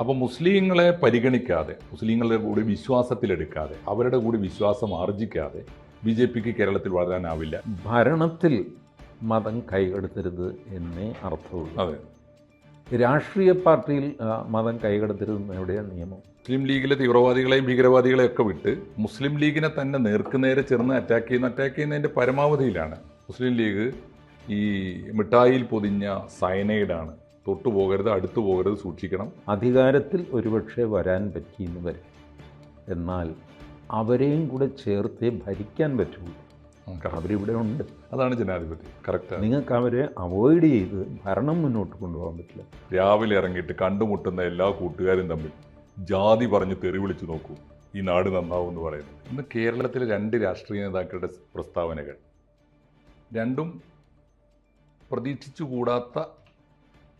അപ്പോൾ മുസ്ലിങ്ങളെ പരിഗണിക്കാതെ മുസ്ലിങ്ങളുടെ കൂടി വിശ്വാസത്തിലെടുക്കാതെ അവരുടെ കൂടി വിശ്വാസം ആർജിക്കാതെ ബി ജെ പിക്ക് കേരളത്തിൽ വളരാനാവില്ല. ഭരണത്തിൽ മതം കൈകടത്തരുത് എന്നേ അർത്ഥമുള്ളൂ. അതെ. രാഷ്ട്രീയ പാർട്ടിയിൽ മതം കൈകടത്തരുതെന്ന് എവിടെയാണ് നിയമം? മുസ്ലിം ലീഗിലെ തീവ്രവാദികളെയും ഭീകരവാദികളെയും ഒക്കെ വിട്ട് മുസ്ലിം ലീഗിനെ തന്നെ നേർക്കുനേരെ ചെറുന്ന് അറ്റാക്ക് ചെയ്യുന്ന അറ്റാക്ക് ചെയ്യുന്നതിന്റെ പരമാവധിയിലാണ്. മുസ്ലിം ലീഗ് ഈ മിഠായിയിൽ പൊതിഞ്ഞ സയനൈഡാണ് തൊട്ടു പോകരുത് അടുത്തു പോകരുത് സൂക്ഷിക്കണം. അധികാരത്തിൽ ഒരുപക്ഷെ വരാൻ പറ്റിയെന്ന് വരും എന്നാൽ അവരെയും കൂടെ ചേർത്തേ ഭരിക്കാൻ പറ്റുള്ളൂ. അവരിവിടെ ഉണ്ട്. അതാണ് ജനാധിപത്യം. കറക്റ്റ് നിങ്ങൾക്ക് അവരെ അവോയ്ഡ് ചെയ്ത് ഭരണം മുന്നോട്ട് കൊണ്ടുപോകാൻ പറ്റില്ല. രാവിലെ ഇറങ്ങിയിട്ട് കണ്ടുമുട്ടുന്ന എല്ലാ കൂട്ടുകാരും തമ്മിൽ ജാതി പറഞ്ഞ് തെറി വിളിച്ചു നോക്കൂ. ഈ നാട് നന്നാവും എന്ന് പറയുന്നത് ഇന്ന് കേരളത്തിലെ രണ്ട് രാഷ്ട്രീയ നേതാക്കളുടെ പ്രസ്താവനകൾ. രണ്ടും പ്രതീക്ഷിച്ചുകൂടാത്ത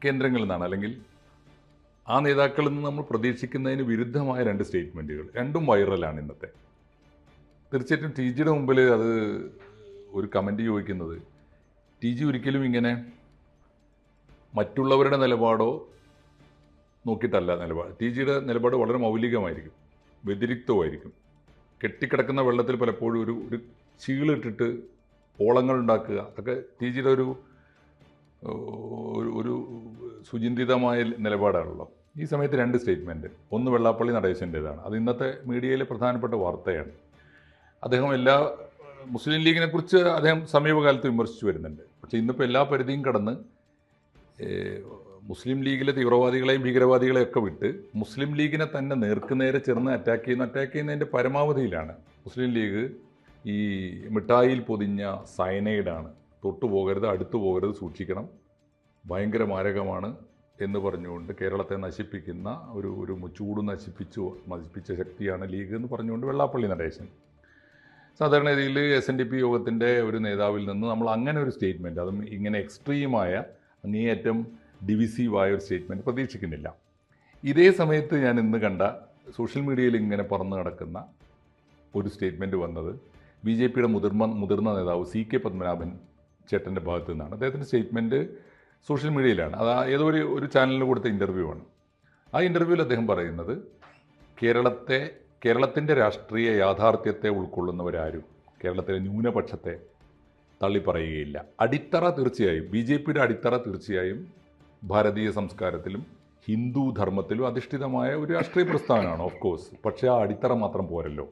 കേന്ദ്രങ്ങളിൽ നിന്നാണ്. അല്ലെങ്കിൽ ആ നേതാക്കളിൽ നിന്ന് നമ്മൾ പ്രതീക്ഷിക്കുന്നതിന് വിരുദ്ധമായ രണ്ട് സ്റ്റേറ്റ്മെന്റുകൾ രണ്ടും വൈറലാണ് ഇന്നത്തെ. തീർച്ചയായിട്ടും ടി ജിയുടെ മുമ്പിൽ അത് ഒരു കമന്റ് ചോദിക്കുന്നത് ടി ജി ഒരിക്കലും ഇങ്ങനെ മറ്റുള്ളവരുടെ നിലപാടോ നോക്കിയിട്ടല്ല നിലപാട്. ടി ജിയുടെ നിലപാട് വളരെ മൗലികമായിരിക്കും വ്യതിരിക്തമായിരിക്കും കെട്ടിക്കിടക്കുന്ന വെള്ളത്തിൽ പലപ്പോഴും ഒരു ഒരു ചീളിട്ടിട്ട് ഓളങ്ങൾ ഉണ്ടാക്കുക അതൊക്കെ ടി ജിയുടെ ഒരു ഒരു- സുചിന്തിതമായ നിലപാടാണല്ലോ ഈ സമയത്ത് രണ്ട് സ്റ്റേറ്റ്മെന്റ് ഒന്ന് വെള്ളാപ്പള്ളി നടേശന്റേതാണ് അത് ഇന്നത്തെ മീഡിയയിലെ പ്രധാനപ്പെട്ട വാർത്തയാണ്. അദ്ദേഹം എല്ലാ മുസ്ലിം ലീഗിനെ കുറിച്ച് അദ്ദേഹം സമീപകാലത്ത് വിമർശിച്ചു വരുന്നുണ്ട്. പക്ഷേ ഇന്നിപ്പോൾ എല്ലാ പരിധിയും കടന്ന് മുസ്ലിം ലീഗിലെ തീവ്രവാദികളെയും ഭീകരവാദികളെയും ഒക്കെ വിട്ട് മുസ്ലിം ലീഗിനെ തന്നെ നേർക്കുനേരെ ചെറുന്ന് അറ്റാക്ക് ചെയ്യുന്ന അറ്റാക്ക് ചെയ്യുന്നതിന്റെ പരമാവധിയിലാണ് മുസ്ലിം ലീഗ് ഈ മിഠായിയിൽ പൊതിഞ്ഞ സയനൈഡാണ്. തൊട്ടു പോകരുത് അടുത്തു പോകരുത് സൂക്ഷിക്കണം. ഭയങ്കര മാരകമാണ് എന്ന് പറഞ്ഞുകൊണ്ട് കേരളത്തെ നശിപ്പിക്കുന്ന ഒരു ഒരു ചൂട് നശിപ്പിച്ചു നശിപ്പിച്ച ശക്തിയാണ് ലീഗ് എന്ന് പറഞ്ഞുകൊണ്ട് വെള്ളാപ്പള്ളി നടേശൻ. സാധാരണ രീതിയിൽ എസ് എൻ ഡി പി യോഗത്തിന്റെ ഒരു നേതാവിൽ നിന്ന് നമ്മൾ അങ്ങനെ ഒരു സ്റ്റേറ്റ്മെന്റ് അതും ഇങ്ങനെ എക്സ്ട്രീമായ അങ്ങേയറ്റം ഡിവിസീവായ ഒരു സ്റ്റേറ്റ്മെന്റ് പ്രതീക്ഷിക്കുന്നില്ല. ഇതേ സമയത്ത് ഞാൻ ഇന്ന് കണ്ട സോഷ്യൽ മീഡിയയിൽ ഇങ്ങനെ പറന്ന് കിടക്കുന്ന ഒരു സ്റ്റേറ്റ്മെന്റ് വന്നത് ബി ജെ പിയുടെ മുതിർന്ന മുതിർന്ന നേതാവ് സി കെ പത്മനാഭൻ ചേട്ടന്റെ ഭാഗത്തു നിന്നാണ്. അദ്ദേഹത്തിന്റെ സ്റ്റേറ്റ്മെന്റ് സോഷ്യൽ മീഡിയയിലാണ്. അത് ഏതോ ഒരു ഒരു ചാനലിന് കൊടുത്ത ഇന്റർവ്യൂ ആണ്. ആ ഇന്റർവ്യൂവിൽ അദ്ദേഹം പറയുന്നത് കേരളത്തെ കേരളത്തിന്റെ രാഷ്ട്രീയ യാഥാർത്ഥ്യത്തെ ഉൾക്കൊള്ളുന്നവരാരും കേരളത്തിലെ ന്യൂനപക്ഷത്തെ തള്ളിപ്പറയുകയില്ല. അടിത്തറ തീർച്ചയായും ബി ജെ പിയുടെ അടിത്തറ തീർച്ചയായും ഭാരതീയ സംസ്കാരത്തിലും ഹിന്ദു ധർമ്മത്തിലും അധിഷ്ഠിതമായ ഒരു രാഷ്ട്രീയ പ്രസ്ഥാനമാണ് ഓഫ് കോഴ്സ് പക്ഷേ ആ അടിത്തറ മാത്രം പോരല്ലോ.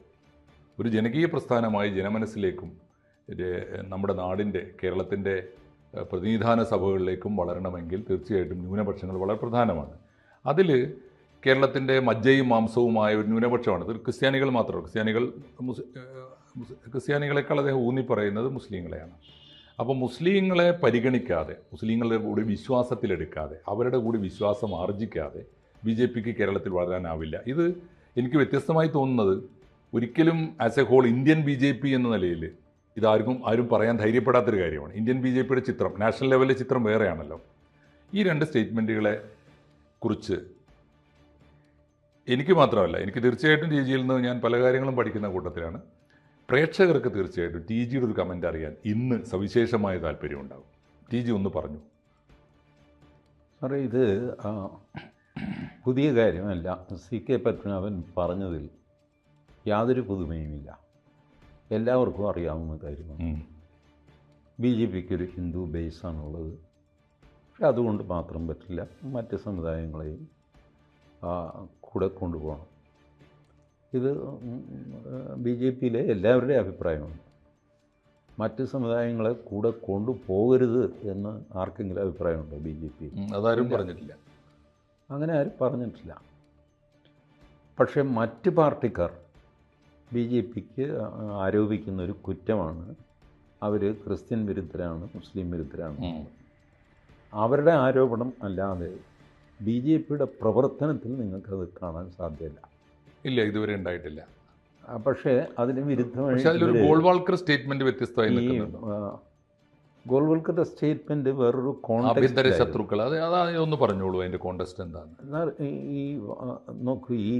ഒരു ജനകീയ പ്രസ്ഥാനമായി ജനമനസ്സിലേക്കും നമ്മുടെ നാടിന്റെ കേരളത്തിന്റെ പ്രതിനിധാന സഭകളിലേക്കും വളരണമെങ്കിൽ തീർച്ചയായിട്ടും ന്യൂനപക്ഷങ്ങൾ വളരെ പ്രധാനമാണ്. അതിൽ കേരളത്തിന്റെ മജ്ജയും മാംസവുമായ ഒരു ന്യൂനപക്ഷമാണ്. ഇത് ക്രിസ്ത്യാനികൾ മാത്രമല്ല. ക്രിസ്ത്യാനികൾ ക്രിസ്ത്യാനികളെക്കാൾ അദ്ദേഹം ഊന്നി പറയുന്നത് മുസ്ലിങ്ങളെയാണ്. അപ്പോൾ മുസ്ലിങ്ങളെ പരിഗണിക്കാതെ മുസ്ലിങ്ങളുടെ കൂടി വിശ്വാസത്തിലെടുക്കാതെ അവരുടെ കൂടി വിശ്വാസം ആർജിക്കാതെ ബി ജെ പിക്ക് കേരളത്തിൽ വളരാനാവില്ല. ഇത് എനിക്ക് വ്യത്യസ്തമായി തോന്നുന്നത് ഒരിക്കലും as a whole Indian B J P എന്ന നിലയിൽ ഇതാർക്കും ആരും പറയാൻ ധൈര്യപ്പെടാത്തൊരു കാര്യമാണ്. ഇന്ത്യൻ ബി ജെ പിയുടെ ചിത്രം നാഷണൽ ലെവലിലെ ചിത്രം വേറെയാണല്ലോ. ഈ രണ്ട് സ്റ്റേറ്റ്മെന്റുകളെ കുറിച്ച് എനിക്ക് മാത്രമല്ല എനിക്ക് തീർച്ചയായിട്ടും ടി ജിയിൽ നിന്ന് ഞാൻ പല കാര്യങ്ങളും പഠിക്കുന്ന കൂട്ടത്തിലാണ്. പ്രേക്ഷകർക്ക് തീർച്ചയായിട്ടും ടി ജിയുടെ ഒരു കമന്റ് അറിയാൻ ഇന്ന് സവിശേഷമായ താല്പര്യമുണ്ടാകും ടി ജി ഒന്ന് പറഞ്ഞു. സാറേ ഇത് പുതിയ കാര്യമല്ല സി കെ പത്മനാഭൻ പറഞ്ഞതിൽ യാതൊരു പുതുമയുമില്ല. എല്ലാവർക്കും അറിയാവുന്ന കാര്യമാണ്. ബി ജെ പിക്ക് ഒരു ഹിന്ദു ബേസാണുള്ളത്. പക്ഷെ അതുകൊണ്ട് മാത്രം പറ്റില്ല. മറ്റ് സമുദായങ്ങളെയും കൂടെ കൊണ്ടുപോകണം. ഇത് ബി ജെ പിയിലെ എല്ലാവരുടെയും അഭിപ്രായമാണ്. മറ്റ് സമുദായങ്ങളെ കൂടെ കൊണ്ടുപോകരുത് എന്ന് ആർക്കെങ്കിലും അഭിപ്രായമുണ്ടോ ബി ജെ പി? അതാരും പറഞ്ഞിട്ടില്ല. അങ്ങനെ ആരും പറഞ്ഞിട്ടില്ല. പക്ഷേ മറ്റ് പാർട്ടിക്കാർ ബി ജെ പിക്ക് ആരോപിക്കുന്ന ഒരു കുറ്റമാണ്. അവർ ക്രിസ്ത്യൻ വിരുദ്ധരാണ് മുസ്ലിം വിരുദ്ധരാണ്. അവരുടെ ആരോപണം അല്ലാതെ ബി ജെ പിയുടെ പ്രവർത്തനത്തിൽ നിങ്ങൾക്കത് കാണാൻ സാധ്യമല്ല ഇല്ല ഇതുവരെ ഉണ്ടായിട്ടില്ല. പക്ഷേ അതിന് വിരുദ്ധമായി ഗോൾവാൾക്കർ സ്റ്റേറ്റ്മെന്റ് വ്യത്യസ്തമായി ഗോൾവൽക്കറുടെ സ്റ്റേറ്റ്മെന്റ് വേറൊരു ആഭ്യന്തര ശത്രുക്കൾ അത് ഒന്ന് പറഞ്ഞോളൂ അതിന്റെ കോണ്ടസ്റ്റ് എന്താണ്. ഈ നോക്കൂ ഈ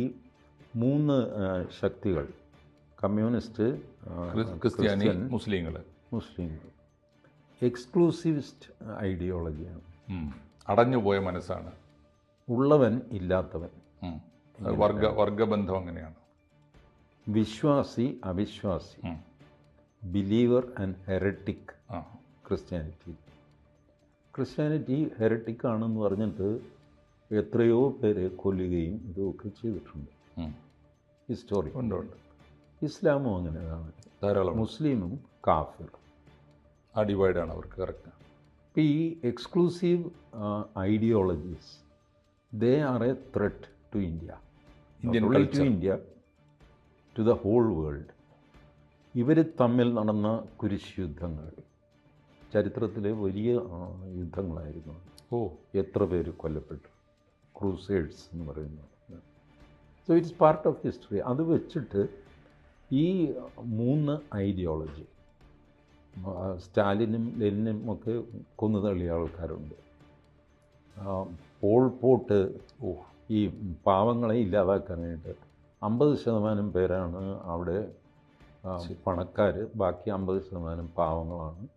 മൂന്ന് ശക്തികൾ കമ്മ്യൂണിസ്റ്റ് ക്രിസ്ത്യാനി മുസ്ലിങ്ങൾ മുസ്ലിങ്ങൾ. എക്സ്ക്ലൂസിവിസ്റ്റ് ഐഡിയോളജിയാണ്. അടഞ്ഞുപോയ മനസ്സാണ്. ഉള്ളവൻ ഇല്ലാത്തവൻ. വർഗ വർഗബന്ധം അങ്ങനെയാണ്. വിശ്വാസി അവിശ്വാസി. Believer and heretic Christianity. Christianity heretic ആണെന്ന് പറഞ്ഞിട്ട് എത്രയോ പേരെ കൊല്ലുകയും ഇതൊക്കെ ചെയ്തിട്ടുണ്ട്. ഹിസ്റ്റോറി ഉണ്ട് ഉണ്ട്. ഇസ്ലാമും അങ്ങനെയാണ്. ധാരാളം. മുസ്ലിമും കാഫിർ ആ ഡിവൈഡാണ് അവർക്ക് കറക്റ്റ്. ഇപ്പോൾ ഈ exclusive ideologies they are a threat to India Indian to India to the whole world ഇവർ തമ്മിൽ നടന്ന കുരിശ് യുദ്ധങ്ങൾ ചരിത്രത്തിലെ വലിയ യുദ്ധങ്ങളായിരുന്നു. ഓ. എത്ര പേര് കൊല്ലപ്പെട്ടു? ക്രൂസേഡ്സ് എന്ന് പറയുന്നത്. So it's part of history അത് വെച്ചിട്ട് ഈ മൂന്ന് ഐഡിയോളജി സ്റ്റാലിനും ലെനിനും ഒക്കെ കൊന്നു തള്ളിയ ആൾക്കാരുണ്ട്. പോൾ പോട്ട് ഓ ഈ പാവങ്ങളെ ഇല്ലാതാക്കാനായിട്ട് അമ്പത് ശതമാനം പേരാണ് അവിടെ പണക്കാർ ബാക്കി അമ്പത് ശതമാനം പാവങ്ങളാണ്.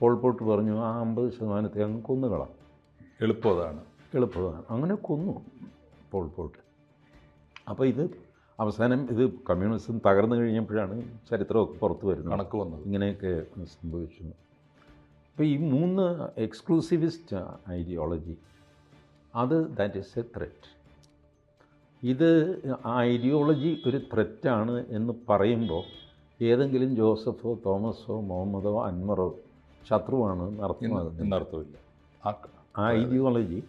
പോൾ പോട്ട് പറഞ്ഞു ആ അമ്പത് ശതമാനത്തെ അങ്ങ് കൊന്നുകളാം. എളുപ്പതാണ്. എളുപ്പതാണ് എളുപ്പമാണ്. അങ്ങനെ കൊന്നു പോൾ പോട്ട്. അപ്പോൾ ഇത് അവസാനം ഇത് കമ്മ്യൂണിസം തകർന്നു കഴിഞ്ഞപ്പോഴാണ് ചരിത്രമൊക്കെ പുറത്തു വരുന്നത്. കണക്ക് വന്നത്. ഇങ്ങനെയൊക്കെ സംഭവിച്ചു. അപ്പോൾ ഈ മൂന്ന് എക്സ്ക്ലൂസിവിസ്റ്റ് ഐഡിയോളജി അത് ദാറ്റ് ഈസ് എ ത്രെറ്റ് ഇത് ആ ഐഡിയോളജി ഒരു ത്രെറ്റാണ് എന്ന് പറയുമ്പോൾ ഏതെങ്കിലും ജോസഫോ തോമസോ മുഹമ്മദോ അൻമറോ ശത്രുവാണ് എന്ന് നടത്തുന്നത് എന്നർത്ഥമില്ല ആ ഐഡിയോളജി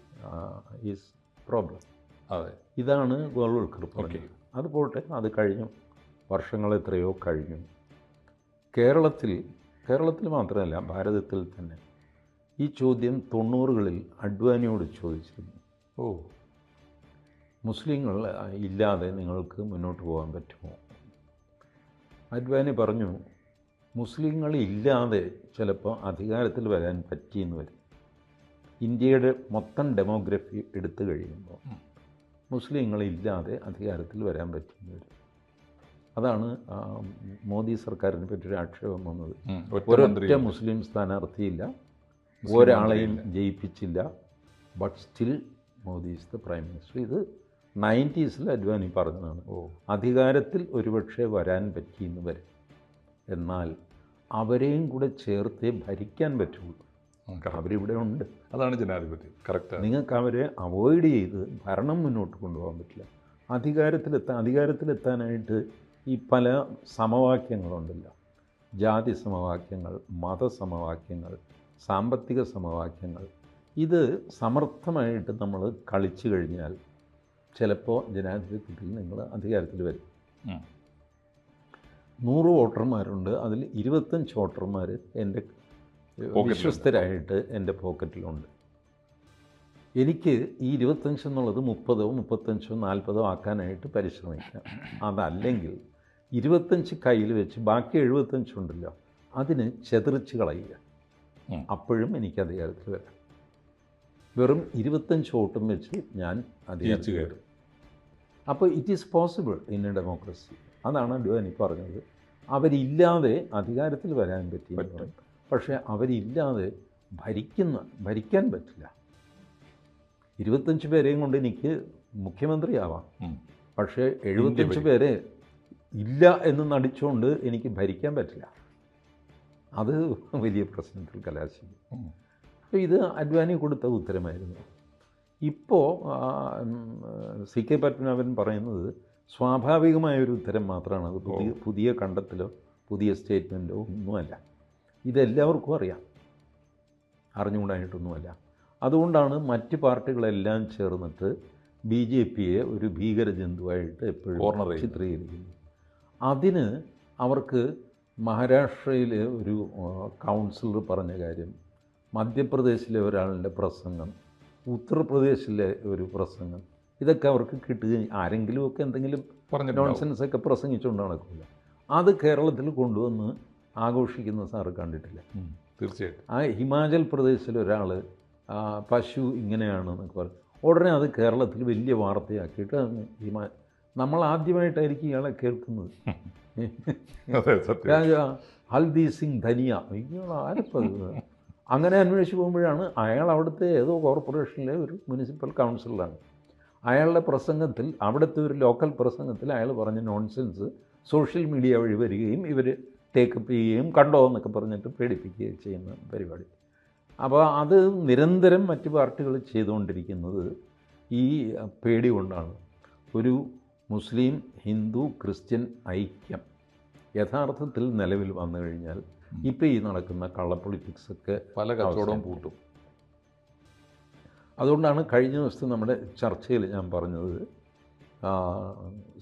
ഈസ് പ്രോബ്ലം അതെ. ഇതാണ് ഗോൾവൾക്കർ ഓക്കെ പറഞ്ഞത്. അത് പോട്ടെ അത് കഴിഞ്ഞു. വർഷങ്ങൾ എത്രയോ കഴിഞ്ഞു. കേരളത്തിൽ കേരളത്തിൽ മാത്രമല്ല ഭാരതത്തിൽ തന്നെ ഈ ചോദ്യം തൊണ്ണൂറുകളിൽ അഡ്വാനിയോട് ചോദിച്ചിരുന്നു. ഓ. മുസ്ലിങ്ങൾ ഇല്ലാതെ നിങ്ങൾക്ക് മുന്നോട്ട് പോകാൻ പറ്റുമോ? അഡ്വാനി പറഞ്ഞു മുസ്ലിങ്ങൾ ഇല്ലാതെ ചിലപ്പോൾ അധികാരത്തിൽ വരാൻ പറ്റിയെന്ന് വരും. ഇന്ത്യയുടെ മൊത്തം ഡെമോഗ്രഫി എടുത്തു കഴിയുമ്പോൾ. മുസ്ലിങ്ങളില്ലാതെ അധികാരത്തിൽ വരാൻ പറ്റുന്നവർ അതാണ് മോദി സർക്കാരിനെ പറ്റിയൊരു ആക്ഷേപം വന്നത്. ഒരൊറ്റ മുസ്ലിം സ്ഥാനാർത്ഥിയില്ല. ഒരാളെയും. ജയിപ്പിച്ചില്ല. But still Modi is the prime minister ഇത് നയന്റീസിൽ അഡ്വാനി പറഞ്ഞതാണ്. ഓ. അധികാരത്തിൽ ഒരുപക്ഷെ വരാൻ പറ്റിയെന്ന് വരും. എന്നാൽ അവരെയും കൂടെ ചേർത്തേ ഭരിക്കാൻ പറ്റുള്ളൂ. Correct. അവരിവിടെ ഉണ്ട് അതാണ് ജനാധിപത്യം കറക്റ്റ് നിങ്ങൾക്ക് അവരെ അവോയ്ഡ് ചെയ്ത് ഭരണം മുന്നോട്ട് കൊണ്ടുപോകാൻ പറ്റില്ല അധികാരത്തിലെത്താൻ അധികാരത്തിലെത്താനായിട്ട് ഈ പല സമവാക്യങ്ങളുണ്ടല്ലോ ജാതി സമവാക്യങ്ങൾ മതസമവാക്യങ്ങൾ സാമ്പത്തിക സമവാക്യങ്ങൾ ഇത് സമർത്ഥമായിട്ട് നമ്മൾ കളിച്ചു കഴിഞ്ഞാൽ ചിലപ്പോൾ ജനാധിപത്യത്തിൽ നിങ്ങൾ അധികാരത്തിൽ വരും. നൂറ് വോട്ടർമാരുണ്ട് അതിൽ ഇരുപത്തഞ്ച് വോട്ടർമാർ എന്റെ. വിശ്വസ്തരായിട്ട് എന്റെ പോക്കറ്റിലുണ്ട്. എനിക്ക് ഈ ഇരുപത്തഞ്ച് എന്നുള്ളത് മുപ്പതോ മുപ്പത്തഞ്ചോ നാൽപ്പതോ ആക്കാനായിട്ട് പരിശ്രമിക്കാം. അതല്ലെങ്കിൽ ഇരുപത്തഞ്ച് കയ്യിൽ വെച്ച് ബാക്കി എഴുപത്തഞ്ചുണ്ടല്ലോ അതിന് ചെതറിച്ച് കളയുക. അപ്പോഴും എനിക്ക് അധികാരത്തിൽ വരാം. വെറും ഇരുപത്തഞ്ച് വോട്ടും വെച്ച് ഞാൻ അധികാരത്തിൽ കയറും. അപ്പോൾ it is possible in a democracy അതാണ് അഡ്വാനി പറഞ്ഞത്. അവരില്ലാതെ അധികാരത്തിൽ വരാൻ പറ്റിയിട്ടുണ്ട്. പക്ഷേ അവരില്ലാതെ ഭരിക്കുന്ന ഭരിക്കാൻ പറ്റില്ല. ഇരുപത്തഞ്ച് പേരെയും കൊണ്ട് എനിക്ക് മുഖ്യമന്ത്രിയാവാം. പക്ഷേ എഴുപത്തഞ്ച്. പേരെ ഇല്ല എന്ന് നടിച്ചുകൊണ്ട് എനിക്ക് ഭരിക്കാൻ പറ്റില്ല. അത് വലിയ പ്രശ്നത്തിൽ കലാശിക്കും. അപ്പോൾ ഇത് അഡ്വാനി കൊടുത്ത ഉത്തരമായിരുന്നു. ഇപ്പോൾ സി കെ പത്മനാഭൻ പറയുന്നത് സ്വാഭാവികമായൊരു ഉത്തരം മാത്രമാണ്. അത് പുതിയ പുതിയ കണ്ടെത്തലോ പുതിയ സ്റ്റേറ്റ്മെന്റോ ഒന്നുമല്ല. ഇതെല്ലാവർക്കും അറിയാം. അറിഞ്ഞുകൂടായിട്ടൊന്നുമല്ല അതുകൊണ്ടാണ് മറ്റ് പാർട്ടികളെല്ലാം ചേർന്നിട്ട് ബി ജെ പിയെ ഒരു ഭീകരജന്തുവായിട്ട് ജന്തുവായിട്ട് എപ്പോഴും ചെയ്യുന്നത്. ചിത്രീകരിക്കുന്നു. അതിന് അവർക്ക് മഹാരാഷ്ട്രയിലെ ഒരു കൗൺസിലർ പറഞ്ഞ കാര്യം മധ്യപ്രദേശിലെ ഒരാളുടെ പ്രസംഗം ഉത്തർപ്രദേശിലെ ഒരു പ്രസംഗം ഇതൊക്കെ അവർക്ക് കിട്ടുകയും ആരെങ്കിലുമൊക്കെ എന്തെങ്കിലും പറഞ്ഞ നോൺസെൻസ് ഒക്കെ പ്രസംഗിച്ചുകൊണ്ട് നടക്കില്ല. അത് കേരളത്തിൽ കൊണ്ടുവന്ന് ആഘോഷിക്കുന്ന സാറ് കണ്ടിട്ടില്ല. തീർച്ചയായിട്ടും. ആ ഹിമാചൽ പ്രദേശിൽ ഒരാൾ പശു ഇങ്ങനെയാണെന്നൊക്കെ പറയും ഉടനെ അത് കേരളത്തിൽ വലിയ വാർത്തയാക്കിയിട്ട് ഹിമാ നമ്മൾ ആദ്യമായിട്ടായിരിക്കും ഇയാളെ കേൾക്കുന്നത്. ഹൽദി സിംഗ് ധനിയ. ഇയാൾ ആരപ്പോൾ അങ്ങനെ അന്വേഷിച്ച് പോകുമ്പോഴാണ് അയാൾ അവിടുത്തെ ഏതോ കോർപ്പറേഷനിലെ ഒരു മുനിസിപ്പൽ കൗൺസിലറാണ്. അയാളുടെ പ്രസംഗത്തിൽ അവിടുത്തെ ഒരു ലോക്കൽ പ്രസംഗത്തിൽ അയാൾ പറഞ്ഞ നോൺസെൻസ് സോഷ്യൽ മീഡിയ വഴി വരികയും ഇവർ ടേക്കപ്പ് ചെയ്യുകയും കണ്ടോ എന്നൊക്കെ പറഞ്ഞിട്ട് പേടിപ്പിക്കുകയും ചെയ്യുന്ന പരിപാടി. അപ്പോൾ അത് നിരന്തരം മറ്റ് പാർട്ടികൾ ചെയ്തുകൊണ്ടിരിക്കുന്നത് ഈ പേടി കൊണ്ടാണ്. ഒരു മുസ്ലിം ഹിന്ദു ക്രിസ്ത്യൻ ഐക്യം യഥാർത്ഥത്തിൽ നിലവിൽ വന്നു കഴിഞ്ഞാൽ ഇപ്പോൾ ഈ നടക്കുന്ന കള്ളപ്പൊളിറ്റിക്സൊക്കെ പല കച്ചവടവും കൂട്ടും പൂട്ടും. അതുകൊണ്ടാണ് കഴിഞ്ഞ ദിവസത്തെ നമ്മുടെ ചർച്ചയിൽ ഞാൻ പറഞ്ഞത്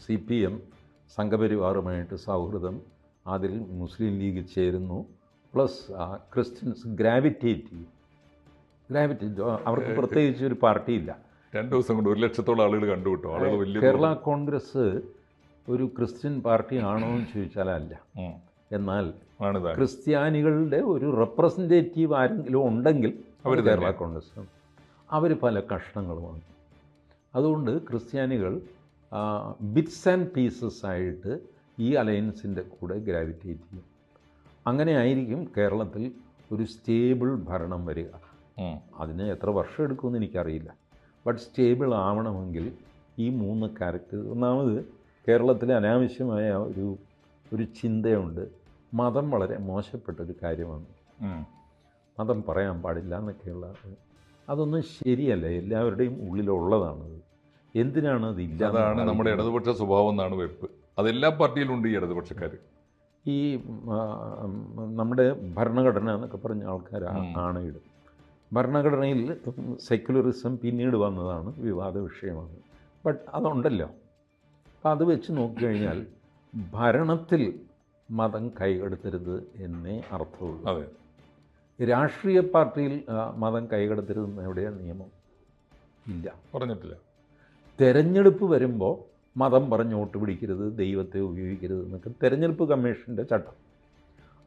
സി പി എം സംഘപരിവാറുമായിട്ട് സൗഹൃദം അതിൽ മുസ്ലിം ലീഗ് ചേരുന്നു. പ്ലസ് ക്രിസ്ത്യൻസ് ഗ്രാവിറ്റേറ്റ് ചെയ്യും. ഗ്രാവിറ്റേറ്റ് അവർക്ക് പ്രത്യേകിച്ച് ഒരു പാർട്ടിയില്ല. രണ്ട് ദിവസം കൊണ്ട് ഒരു ലക്ഷത്തോളം ആളുകൾ കണ്ടുവിട്ടു ആളുകൾ വലിയ കേരള കോൺഗ്രസ് ഒരു ക്രിസ്ത്യൻ പാർട്ടി ആണോ എന്ന് ചോദിച്ചാൽ അല്ല. എന്നാൽ ക്രിസ്ത്യാനികളുടെ ഒരു റെപ്രസെന്റേറ്റീവ് ആരെങ്കിലും ഉണ്ടെങ്കിൽ അവർ കേരള കോൺഗ്രസ് അവർ പല കഷ്ണങ്ങളുമാണ് അതുകൊണ്ട് ക്രിസ്ത്യാനികൾ ബിറ്റ്സ് ആൻഡ് പീസസ് ആയിട്ട് ഈ അലയൻസിന്റെ കൂടെ ഗ്രാവിറ്റേറ്റ് ചെയ്യും. അങ്ങനെ ആയിരിക്കും കേരളത്തിൽ ഒരു സ്റ്റേബിൾ ഭരണം വരിക. അതിന് എത്ര വർഷം എടുക്കുമെന്ന് എനിക്കറിയില്ല. ബട്ട് സ്റ്റേബിൾ ആവണമെങ്കിൽ ഈ മൂന്ന് ക്യാരക്ടർ ഒന്നാമത് കേരളത്തിൽ അനാവശ്യമായ ഒരു ഒരു ചിന്തയുണ്ട്. മതം വളരെ മോശപ്പെട്ട ഒരു കാര്യമാണ് മതം പറയാൻ പാടില്ല എന്നൊക്കെയുള്ള അതൊന്നും ശരിയല്ല. എല്ലാവരുടെയും ഉള്ളിലുള്ളതാണത്. എന്തിനാണ് അത് ഇല്ലാതാണ് നമ്മുടെ ഇടതുപക്ഷ സ്വഭാവം എന്നാണ് വെപ്പ്. അതെല്ലാ പാർട്ടിയിലും ഉണ്ട് ഈ ഇടതുപക്ഷക്കാർ ഈ നമ്മുടെ ഭരണഘടന എന്നൊക്കെ പറഞ്ഞ ആൾക്കാർ. ആണയിടും ഭരണഘടനയിൽ സെക്യുലറിസം പിന്നീട് വന്നതാണ് വിവാദ വിഷയമാണ്. ബട്ട് അതുണ്ടല്ലോ. അപ്പം അത് വെച്ച് നോക്കിക്കഴിഞ്ഞാൽ ഭരണത്തിൽ മതം കൈകടത്തരുത് എന്നേ അർത്ഥമുള്ളൂ. അതെ. രാഷ്ട്രീയ പാർട്ടിയിൽ മതം കൈകടത്തരുതെന്ന് എവിടെയാണ് നിയമം? ഇല്ല. പറഞ്ഞിട്ടില്ല. തെരഞ്ഞെടുപ്പ് വരുമ്പോൾ മതം പറഞ്ഞ് വോട്ട് പിടിക്കരുത് ദൈവത്തെ ഉപയോഗിക്കരുത് എന്നൊക്കെ തെരഞ്ഞെടുപ്പ് കമ്മീഷന്റെ ചട്ടം.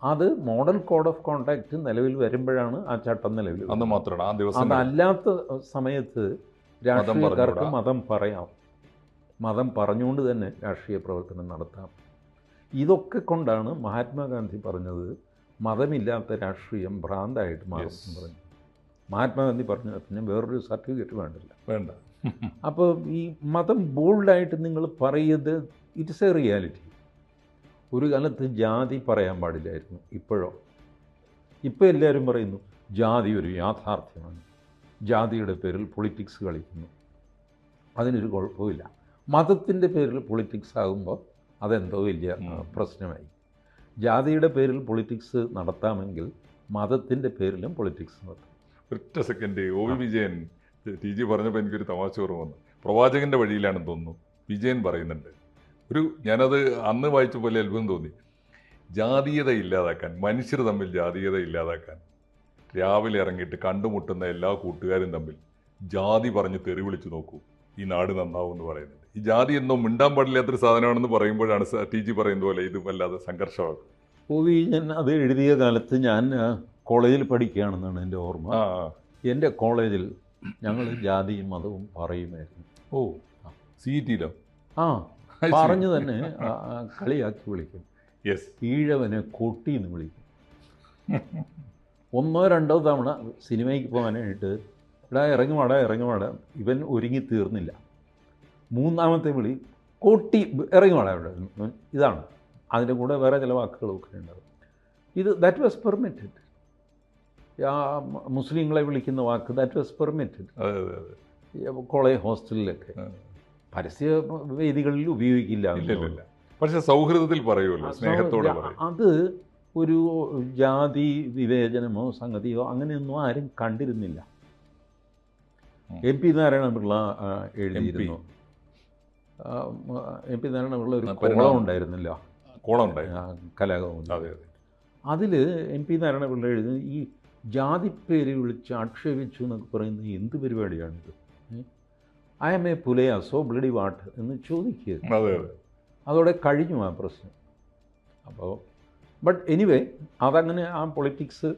അത് മോഡൽ കോഡ് ഓഫ് കോണ്ടാക്ട് നിലവിൽ വരുമ്പോഴാണ് ആ ചട്ടം നിലവിൽ അന്ന്. മാത്രമാണ് ആ ദിവസം അതല്ലാത്ത സമയത്ത് രാഷ്ട്രീയക്കാർക്ക്. മതം പറയാം. മതം പറഞ്ഞുകൊണ്ട് തന്നെ രാഷ്ട്രീയ പ്രവർത്തനം നടത്താം. ഇതൊക്കെ കൊണ്ടാണ് മഹാത്മാഗാന്ധി പറഞ്ഞത് മതമില്ലാത്ത രാഷ്ട്രീയം ഭ്രാന്തായിട്ട് മാറും. എന്ന് പറഞ്ഞു. മഹാത്മാഗാന്ധി പറഞ്ഞ പിന്നെ വേറൊരു സർട്ടിഫിക്കറ്റ് വേണ്ടില്ല. വേണ്ട. അപ്പോൾ ഈ മതം ബോൾഡായിട്ട് നിങ്ങൾ പറയത് ഇറ്റ്സ് എ റിയാലിറ്റി ഒരു കാലത്ത് ജാതി പറയാൻ പാടില്ലായിരുന്നു ഇപ്പോഴോ? ഇപ്പോൾ എല്ലാവരും പറയുന്നു ജാതി ഒരു യാഥാർത്ഥ്യമാണ്. ജാതിയുടെ പേരിൽ പൊളിറ്റിക്സ് കളിക്കുന്നു. അതിനൊരു കുഴപ്പമില്ല മതത്തിന്റെ പേരിൽ പൊളിറ്റിക്സ് ആകുമ്പോൾ അതെന്തോ വലിയ പ്രശ്നമായി. ജാതിയുടെ പേരിൽ പൊളിറ്റിക്സ് നടത്താമെങ്കിൽ മതത്തിന്റെ പേരിലും പൊളിറ്റിക്സ് നടത്താം. ഒറ്റ second O Vijayan. T G പറഞ്ഞപ്പോൾ എനിക്കൊരു തമാശ ഓർമ്മ വന്നു. പ്രവാചകന്റെ വഴിയിലാണെന്ന് തോന്നുന്നു. വിജയൻ പറയുന്നുണ്ട്. ഒരു ഞാനത് അന്ന് വായിച്ച പോലെ അത്ഭുതം തോന്നി. ജാതീയത ഇല്ലാതാക്കാൻ മനുഷ്യർ തമ്മിൽ ജാതീയത ഇല്ലാതാക്കാൻ രാവിലെ ഇറങ്ങിയിട്ട് കണ്ടുമുട്ടുന്ന എല്ലാ കൂട്ടുകാരും തമ്മിൽ ജാതി പറഞ്ഞ് തെറി വിളിച്ചു നോക്കൂ. ഈ നാട് നന്നാവും എന്ന് പറയുന്നുണ്ട്. ഈ ജാതി എന്നോ മിണ്ടാൻ പാടില്ലാത്തൊരു സാധനമാണെന്ന് പറയുമ്പോഴാണ് ടി ജി പറയുന്ന പോലെ ഇത് വല്ലാതെ സംഘർഷമാകും. ഒ വി ഞാൻ അത് എഴുതിയ കാലത്ത് ഞാൻ കോളേജിൽ പഠിക്കുകയാണെന്നാണ് എന്റെ ഓർമ്മ. എന്റെ കോളേജിൽ ഞങ്ങൾ ജാതിയും മതവും പറയുമായിരുന്നു. ഓ സി ടിയിലോ ആ പറഞ്ഞു തന്നെ കളിയാക്കി വിളിക്കും. യെസ് ഈഴവനെ കൊട്ടി എന്ന് വിളിക്കും. ഒന്നോ രണ്ടോ തവണ സിനിമയ്ക്ക് പോകാനായിട്ട് ഇടാ ഇറങ്ങി വാടാ ഇറങ്ങി വാടാ. ഇവൻ ഒരുങ്ങി തീർന്നില്ല. മൂന്നാമത്തെ വിളി കൊട്ടി ഇറങ്ങി വാടാ ഇവിടെ ഇതാണ്. അതിന്റെ കൂടെ വേറെ ചില വാക്കുകളൊക്കെ ഉണ്ടാവും. ഇത് ദാറ്റ് വാസ് പെർമിറ്റഡ് ആ മുസ്ലിങ്ങളെ വിളിക്കുന്ന വാക്ക് ദാറ്റ് വാസ് പെർമിറ്റഡ് കോളേജ് ഹോസ്റ്റലിലൊക്കെ. പരസ്യ വേദികളിൽ ഉപയോഗിക്കില്ല പക്ഷേ സൗഹൃദത്തിൽ പറയുമല്ലോ സ്നേഹത്തോടെ അത് ഒരു ജാതി വിവേചനമോ സംഗതിയോ അങ്ങനെയൊന്നും ആരും കണ്ടിരുന്നില്ല. എം പി നാരായണപിള്ള എഴുതിയിരുന്നു. എം പി നാരായണപിള്ള ഒരു കോളം ഉണ്ടായിരുന്നില്ല. കോളം ഉണ്ടായിരുന്നു. കലാകൗമുദി. അതെ അതെ. അതിൽ എം പി നാരായണപിള്ള എഴുതി ഈ ജാതിപ്പേര് വിളിച്ച് ആക്ഷേപിച്ചു എന്നൊക്കെ പറയുന്നത് എന്ത് പരിപാടിയാണിത്? I'm a Pulaya so bloody what എന്ന് ചോദിക്കുക അതെ അതെ. അതോടെ കഴിഞ്ഞു ആ പ്രശ്നം. അപ്പോൾ ബട്ട് എനിവേ അതങ്ങനെ ആ പൊളിറ്റിക്സ്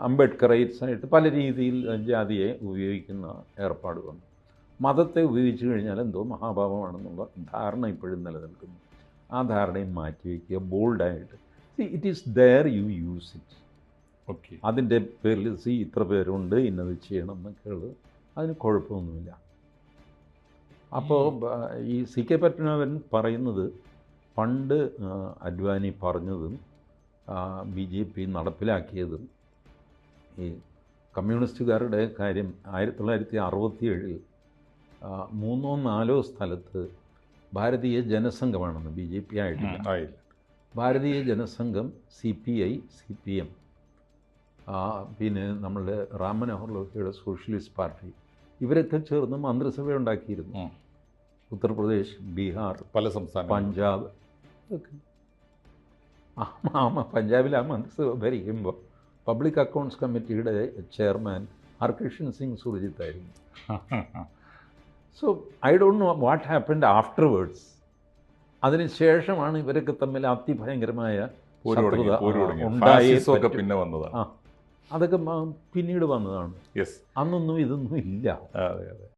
അംബേദ്കറൈറ്റ്സ് ആയിട്ട് പല രീതിയിൽ ജാതിയെ ഉപയോഗിക്കുന്ന ഏർപ്പാട് വന്നു. മതത്തെ ഉപയോഗിച്ചു കഴിഞ്ഞാൽ എന്തോ മഹാഭാവമാണെന്നുള്ള ധാരണ ഇപ്പോഴും നിലനിൽക്കുന്നു. ആ ധാരണയും മാറ്റിവെക്കുക ബോൾഡായിട്ട് it is there you use it അതിന്റെ പേരിൽ സി ഇത്ര പേരുണ്ട് ഇന്നത് ചെയ്യണം എന്നൊക്കെയുള്ളത് അതിന് കുഴപ്പമൊന്നുമില്ല. അപ്പോൾ ഈ സി കെ പത്മനാഭൻ പറയുന്നത് പണ്ട് അഡ്വാനി പറഞ്ഞതും ബി ജെ പി നടപ്പിലാക്കിയതും ഈ കമ്മ്യൂണിസ്റ്റുകാരുടെ കാര്യം ആയിരത്തി തൊള്ളായിരത്തി അറുപത്തി ഏഴിൽ മൂന്നോ നാലോ സ്ഥലത്ത് ഭാരതീയ ജനസംഘമാണെന്ന് ബി ജെ പി ആയിട്ടില്ല. Bharatiya Jana Sangh C P I C P M പിന്നെ നമ്മളുടെ റാം മനോഹർ ലോഹിയുടെ സോഷ്യലിസ്റ്റ് പാർട്ടി ഇവരൊക്കെ ചേർന്ന് മന്ത്രിസഭ ഉണ്ടാക്കിയിരുന്നു. ഉത്തർപ്രദേശ് ബീഹാർ പല സംസ്ഥാന പഞ്ചാബ് ആ ആ പഞ്ചാബിൽ ആ മന്ത്രിസഭ ഭരിക്കുമ്പോൾ പബ്ലിക് അക്കൗണ്ട്സ് കമ്മിറ്റിയുടെ ചെയർമാൻ ഹർകൃഷൻ സിംഗ് സുർജിത്ത് ആയിരുന്നു. So I don't know what happened afterwards അതിനുശേഷമാണ് ഇവരൊക്കെ തമ്മിൽ അതിഭയങ്കരമായ ആ, ഉണ്ടായേ. പിന്നെ വന്നതാണ്. ആ അതൊക്കെ പിന്നീട് വന്നതാണ്. യെസ് അന്നൊന്നും ഇതൊന്നും ഇല്ല. അതെ അതെ.